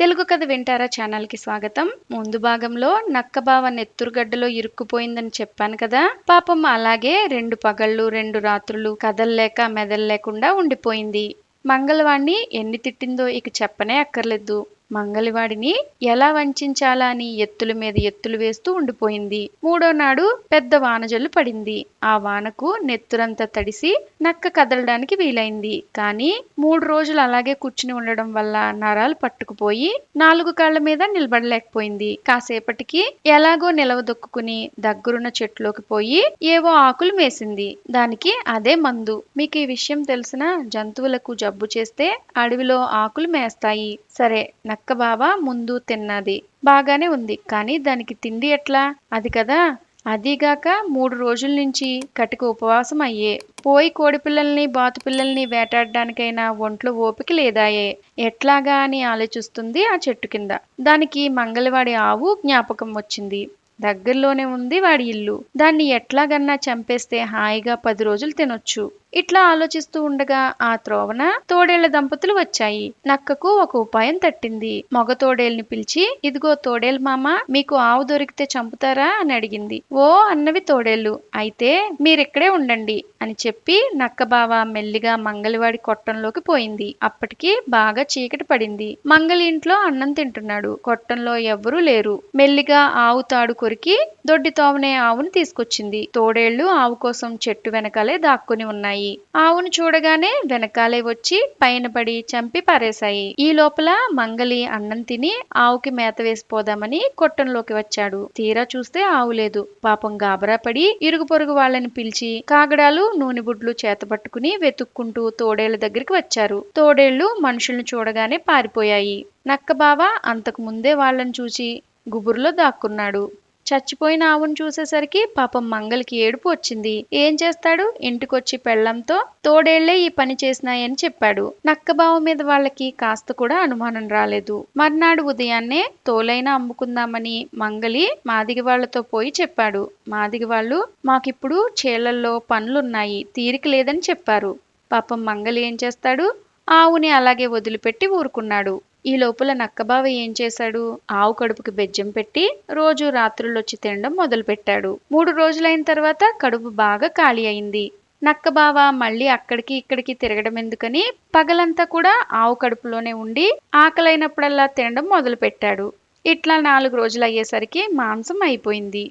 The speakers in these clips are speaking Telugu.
తెలుగు కథ వింటారా ఛానల్కి స్వాగతం. ముందు భాగంలో నక్కబావ నెత్తురుగడ్డలో ఇరుక్కుపోయిందని చెప్పాను కదా. పాపం అలాగే రెండు పగళ్ళు రెండు రాత్రులు కదల్లేక మెదల్లేకుండా ఉండిపోయింది. మంగళవాణ్ణి ఎన్ని తిట్టిందో ఇక చెప్పనే అక్కర్లేదు. మంగలివాడిని ఎలా వంచాలా అని ఎత్తుల మీద ఎత్తులు వేస్తూ ఉండిపోయింది. మూడో నాడు పెద్ద వానజల్లు పడింది. ఆ వానకు నెత్తురంతా తడిసి నక్క కదలడానికి వీలైంది. కానీ మూడు రోజులు అలాగే కూర్చుని ఉండడం వల్ల నరాలు పట్టుకుపోయి నాలుగు కాళ్ళ మీద నిలబడలేకపోయింది. కాసేపటికి ఎలాగో నిలవదొక్కుని దగ్గరున్న చెట్లోకి పోయి ఏవో ఆకులు మేసింది. దానికి అదే మందు. మీకు ఈ విషయం తెలిసిన జంతువులకు జబ్బు చేస్తే అడవిలో ఆకులు మేస్తాయి. సరే నక్క బావ ముందు తిన్నది. బాగానే ఉంది. కానీ దానికి తిండి ఎట్లా? అది కదా. అదీగాక మూడు రోజుల నుంచి కటిక ఉపవాసం అయ్యే. పోయి కోడిపిల్లల్ని బాతుపిల్లల్ని బాతు పిల్లల్ని వేటాడడానికైనా ఒంట్లో ఓపిక లేదాయే. ఎట్లాగా అని ఆలోచిస్తుంది ఆ చెట్టు కింద. దానికి మంగళవాడి ఆవు జ్ఞాపకం వచ్చింది. దగ్గరలోనే ఉంది వాడి ఇల్లు. దాన్ని ఎట్లాగన్నా చంపేస్తే హాయిగా పది రోజులు తినొచ్చు. ఇట్లా ఆలోచిస్తూ ఉండగా ఆ త్రోవన తోడేళ్ళ దంపతులు వచ్చాయి. నక్కకు ఒక ఉపాయం తట్టింది. మగ తోడేల్ని పిలిచి ఇదిగో తోడేల్ మామ మీకు ఆవు దొరికితే చంపుతారా? అని అడిగింది. ఓ అన్నవి తోడేళ్ళు అయితే మీరిక్కడే ఉండండి అని చెప్పి నక్క బావ మెల్లిగా మంగలివాడి కొట్టంలోకి పోయింది. అప్పటికి బాగా చీకటి పడింది. మంగలి ఇంట్లో అన్నం తింటున్నాడు. కొట్టంలో ఎవ్వరూ లేరు. మెల్లిగా ఆవు తాడుకు కొరికి దొడ్డి తోవనే ఆవును తీసుకొచ్చింది. తోడేళ్ళు ఆవు కోసం చెట్టు వెనకాలే దాక్కుని ఉన్నాయి. ఆవును చూడగానే వెనకాలే వచ్చి పైన పడి చంపి పారేశాయి. ఈ లోపల మంగలి అన్నం తిని ఆవుకి మేత వేసిపోదామని కొట్టంలోకి వచ్చాడు. తీరా చూస్తే ఆవు లేదు. పాపం గాబరా పడి ఇరుగు పొరుగు వాళ్ళని పిలిచి కాగడాలు నూనె బుడ్లు చేతబట్టుకుని వెతుక్కుంటూ తోడేళ్ళ దగ్గరికి వచ్చారు. తోడేళ్ళు మనుషుల్ని చూడగానే పారిపోయాయి. నక్క బావ అంతకు ముందే వాళ్ళని చూసి గుబురులో దాక్కున్నాడు. చచ్చిపోయిన ఆవును చూసేసరికి పాపం మంగలికి ఏడుపు వచ్చింది. ఏం చేస్తాడు? ఇంటికొచ్చి పెళ్ళంతో తోడేళ్ళే ఈ పని చేసినాయని చెప్పాడు. నక్కబావ మీద వాళ్ళకి కాస్త కూడా అనుమానం రాలేదు. మర్నాడు ఉదయాన్నే తోలైనా అమ్ముకుందామని మంగలి మాదిగ వాళ్ళతో పోయి చెప్పాడు. మాదిగి వాళ్ళు మాకిప్పుడు చేలల్లో పనులున్నాయి తీరిక లేదని చెప్పారు పాపం మంగలి ఏం చేస్తాడు? ఆవుని అలాగే వదిలిపెట్టి ఊరుకున్నాడు. ఈ లోపల నక్కబావ ఏం చేశాడు? ఆవు కడుపుకి బెజ్జం పెట్టి రోజు రాత్రులొచ్చి తినడం మొదలుపెట్టాడు. మూడు రోజులైన తర్వాత కడుపు బాగా ఖాళీ అయింది. నక్కబావ మళ్ళీ అక్కడికి ఇక్కడికి తిరగడం ఎందుకని పగలంతా కూడా ఆవు కడుపులోనే ఉండి ఆకలైనప్పుడల్లా తినడం మొదలుపెట్టాడు. ఇట్లా నాలుగు రోజులు అయ్యేసరికి మాంసం అయిపోయింది.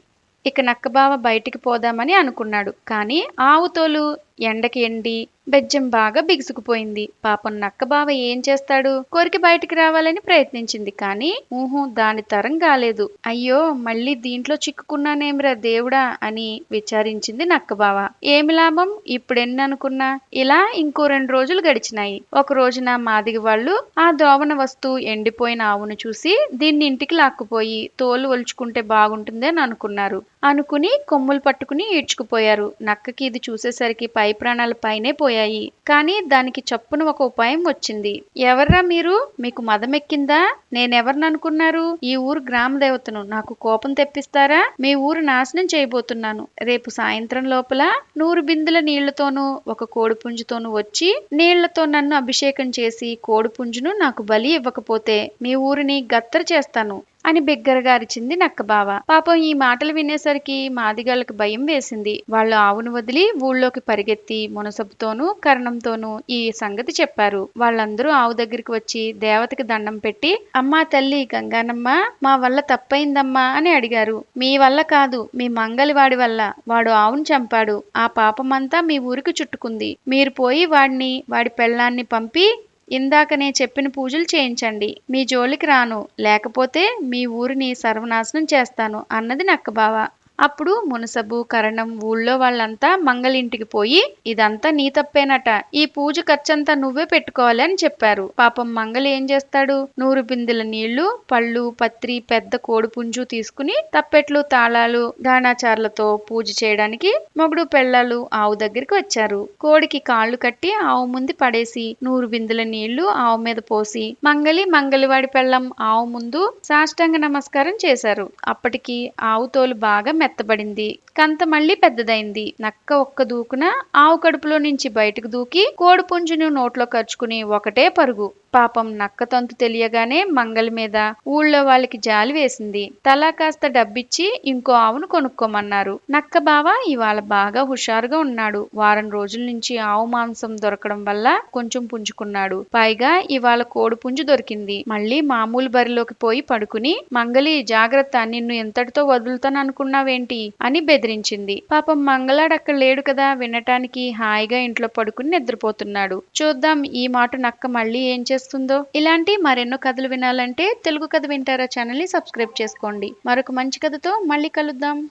ఇక నక్కబావ బయటికి పోదామని అనుకున్నాడు. కానీ ఆవు తోలు ఎండకి ఎండి బెజ్జం బాగా బిగుసుకుపోయింది. పాపం నక్కబావ ఏం చేస్తాడు? కోరిక బయటికి రావాలని ప్రయత్నించింది కానీ ఊహు దాని తరం కాలేదు. అయ్యో మళ్ళీ దీంట్లో చిక్కుకున్నానేమిరా దేవుడా అని విచారించింది నక్కబావ ఏమి లాభం? ఇప్పుడెన్ననుకున్నా? ఇలా ఇంకో రెండు రోజులు గడిచినాయి. ఒక రోజున మాదిగి వాళ్ళు ఆ దోవన వస్తువు ఎండిపోయిన ఆవును చూసి దీన్ని ఇంటికి లాక్కుపోయి తోలు ఒలుచుకుంటే బాగుంటుంది అని అనుకున్నారు అనుకుని కొమ్ములు పట్టుకుని ఈడ్చుకుపోయారు నక్కకి ఇది చూసేసరికి పై ప్రాణాల పైనే పోయాయి. కానీ దానికి చప్పున ఒక ఉపాయం వచ్చింది. ఎవర్రా మీరు? మీకు మదమెక్కిందా? నేనెవరిననుకున్నారు ఈ ఊరు గ్రామ దేవతను నాకు కోపం తెప్పిస్తారా? మీ ఊరు నాశనం చేయబోతున్నాను. రేపు సాయంత్రం లోపల నూరు బిందుల నీళ్ళతోనూ ఒక కోడిపుంజుతోనూ వచ్చి నీళ్ళతో నన్ను అభిషేకం చేసి కోడిపుంజును నాకు బలి ఇవ్వకపోతే మీ ఊరిని గత్తర చేస్తాను. అని బిగ్గరగా అరిచింది నక్కబావ పాపం ఈ మాటలు వినేసరికి మాదిగాళ్ళకి భయం వేసింది. వాళ్ళు ఆవును వదిలి ఊళ్ళోకి పరిగెత్తి మునసబుతోనూ కరణంతోనూ ఈ సంగతి చెప్పారు. వాళ్ళందరూ ఆవు దగ్గరికి వచ్చి దేవతకి దండం పెట్టి అమ్మా తల్లి గంగానమ్మ మా వల్ల తప్పైందమ్మా అని అడిగారు. మీ వల్ల కాదు మీ మంగలి వాడి వల్ల. వాడు ఆవును చంపాడు. ఆ పాపమంతా మీ ఊరికి చుట్టుకుంది. మీరు పోయి వాడిని వాడి పెళ్ళాన్ని పంపి ఇందాకనే చెప్పిన పూజలు చేయించండి. మీ జోలికి రాను. లేకపోతే మీ ఊరిని సర్వనాశనం చేస్తాను అన్నది నక్కబావ అప్పుడు మునసబు కరణం ఊళ్ళో వాళ్ళంతా మంగలింటికి పోయి ఇదంతా నీ తప్పేనట. ఈ పూజ ఖర్చంతా నువ్వే పెట్టుకోవాలి అని చెప్పారు. పాపం మంగలి ఏం చేస్తాడు? నూరు బిందెల నీళ్ళు పళ్ళు పత్రి పెద్ద కోడిపుంజు తీసుకుని తప్పెట్లు తాళాలు గానాచార్లతో పూజ చేయడానికి మొగుడు పెళ్ళాలు ఆవు దగ్గరికి వచ్చారు. కోడికి కాళ్ళు కట్టి ఆవు ముందు పడేసి నూరు బిందెల నీళ్ళు ఆవు మీద పోసి మంగలి మంగలివాడి పెళ్ళం ఆవు ముందు సాష్టాంగ నమస్కారం చేశారు. అప్పటికి ఆవు తోలు బాగా మెత్తబడింది. కంత మళ్ళీ పెద్దదైంది. నక్క ఒక్క దూకున ఆవు కడుపులో నుంచి బయటకు దూకి కోడి పుంజును నోట్లో కరుచుకుని ఒకటే పరుగు. పాపం నక్క తంతు తెలియగానే మంగలి మీద ఊళ్ళో వాళ్ళకి జాలి వేసింది. తలా కాస్త డబ్బిచ్చి ఇంకో ఆవును కొనుక్కోమన్నారు. నక్క బావ ఇవాళ బాగా హుషారుగా ఉన్నాడు. వారం రోజుల నుంచి ఆవు మాంసం దొరకడం వల్ల కొంచెం పుంజుకున్నాడు. పైగా ఇవాళ కోడి పుంజు దొరికింది. మళ్ళీ మామూలు బరిలోకి పోయి పడుకుని మంగలి జాగ్రత్త నిన్ను ఎంతటితో వదులుతాననుకున్నావేంటి అని బెదిరించింది. పాపం మంగళాడక్కడ లేడు కదా వినటానికి హాయిగా ఇంట్లో పడుకుని నిద్రపోతున్నాడు. చూద్దాం ఈ మాట నక్క మళ్ళీ ఏం చేస్తుందో. ఇలాంటి మరెన్నో కథలు వినాలంటే తెలుగు కథ వింటారా ఛానల్ని సబ్స్క్రైబ్ చేసుకోండి. మరొక మంచి కథతో మళ్ళీ కలుద్దాం.